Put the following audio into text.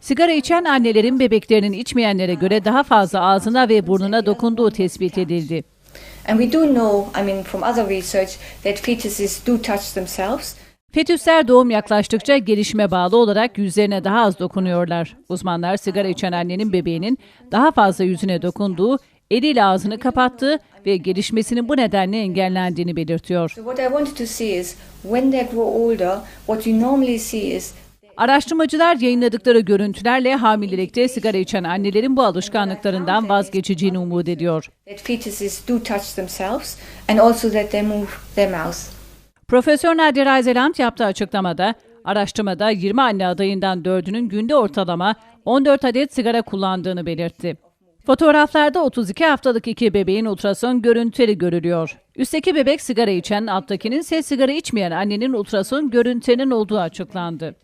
Sigara içen annelerin bebeklerinin içmeyenlere göre daha fazla ağzına ve burnuna dokunduğu tespit edildi. And we do know, I mean, from other research, that fetuses do touch themselves. Fetüsler doğum yaklaştıkça gelişime bağlı olarak yüzlerine daha az dokunuyorlar. Uzmanlar sigara içen annenin bebeğinin daha fazla yüzüne dokunduğu, eliyle ağzını kapattığı ve gelişmesinin bu nedenle engellendiğini belirtiyor. Araştırmacılar yayınladıkları görüntülerle hamilelikte sigara içen annelerin bu alışkanlıklarından vazgeçeceğini umut ediyor. Profesör Nadir Ayzeland yaptığı açıklamada, araştırmada 20 anne adayından 4'ünün günde ortalama 14 adet sigara kullandığını belirtti. Fotoğraflarda 32 haftalık iki bebeğin ultrason görüntüleri görülüyor. Üstteki bebek sigara içen, alttakinin ise sigara içmeyen annenin ultrason görüntülerinin olduğu açıklandı.